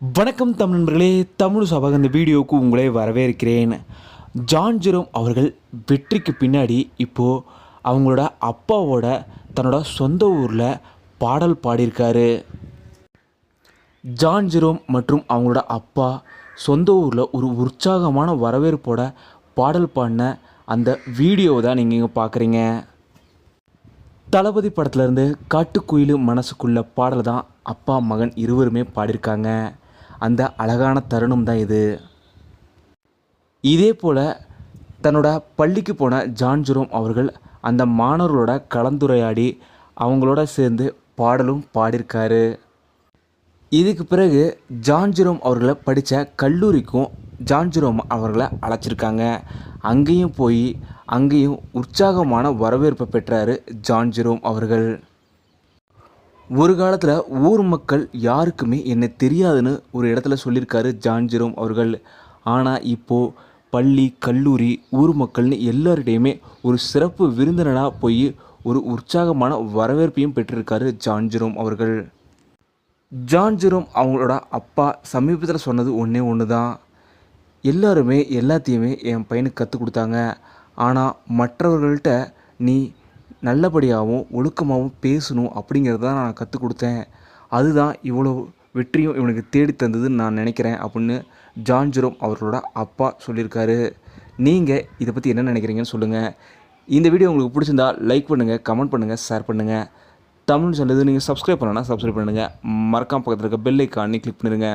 வணக்கம் தமிழ் நண்பர்களே தமிழ் சபாக இந்த வீடியோவுக்கு உங்களை வரவேற்கிறேன். ஜான் ஜெரோம் அவர்கள் வெற்றிக்கு பின்னாடி இப்போது அவங்களோட அப்பாவோட தன்னோட சொந்த ஊரில் பாடல் பாடியிருக்காரு. ஜான் ஜெரோம் மற்றும் அவங்களோட அப்பா சொந்த ஊரில் ஒரு உற்சாகமான வரவேற்போட பாடல் பாடின அந்த வீடியோவை தான் நீங்கள் இங்கே பார்க்குறீங்க தளபதி படத்துலேருந்து காட்டுக்குயில் மனசுக்குள்ள பாடல் தான் அப்பா மகன் இருவருமே பாடியிருக்காங்க. அந்த அழகான தருணம் தான் இது. இதே போல் தன்னோட பள்ளிக்கு போன ஜான்ஜிரோம் அவர்கள் அந்த மாணவர்களோட கலந்துரையாடி அவங்களோட சேர்ந்து பாடலும் பாடியிருக்காரு. இதுக்கு பிறகு ஜான்ஜுரோம் அவர்களை படித்த கல்லூரிக்கும் ஜான்ஜுரோம் அவர்களை அழைச்சிருக்காங்க. அங்கேயும் போய் அங்கேயும் உற்சாகமான வரவேற்பை பெற்றார் ஜான்ஜுரோம் அவர்கள். ஒரு காலத்தில் ஊர் மக்கள் யாருக்குமே என்ன தெரியாதுன்னு ஒரு இடத்துல சொல்லியிருக்காரு ஜான்ஜிரோம் அவர்கள். ஆனால் இப்போது பள்ளி கல்லூரி ஊர் மக்கள்னு எல்லோருடையுமே ஒரு சிறப்பு விருந்தினராக போய் ஒரு உற்சாகமான வரவேற்பையும் பெற்றிருக்காரு ஜான்ஜிரோம் அவர்கள். ஜான்ஜிரோம் அவங்களோட அப்பா சமீபத்தில் சொன்னது ஒன்றே ஒன்று தான் எல்லாருமே எல்லாத்தையுமே என் பையனுக்கு கற்றுக் கொடுத்தாங்க. ஆனால் மற்றவர்கள்ட்ட நீ நல்லபடியாகவும் ஒழுக்கமாகவும் பேசணும் அப்படிங்கிறத தான் நான் கற்றுக் கொடுத்தேன். அதுதான் இவ்வளோ வெற்றியும் இவனுக்கு தேடி தந்ததுன்னு நான் நினைக்கிறேன் அப்படின்னு ஜான் ஜெரோம் அவர்களோட அப்பா சொல்லியிருக்காரு. நீங்கள் இதை பற்றி என்ன நினைக்கிறீங்கன்னு சொல்லுங்கள் இந்த வீடியோ உங்களுக்கு பிடிச்சிருந்தா லைக் பண்ணுங்கள் கமெண்ட் பண்ணுங்கள் ஷேர் பண்ணுங்கள் தமிழ் சொன்னது நீங்கள் சப்ஸ்கிரைப் பண்ணலன்னா சப்ஸ்கிரைப் பண்ணுங்கள் மறக்காம பக்கத்தில் இருக்க பெல் ஐக்கானே கிளிக் பண்ணிடுங்க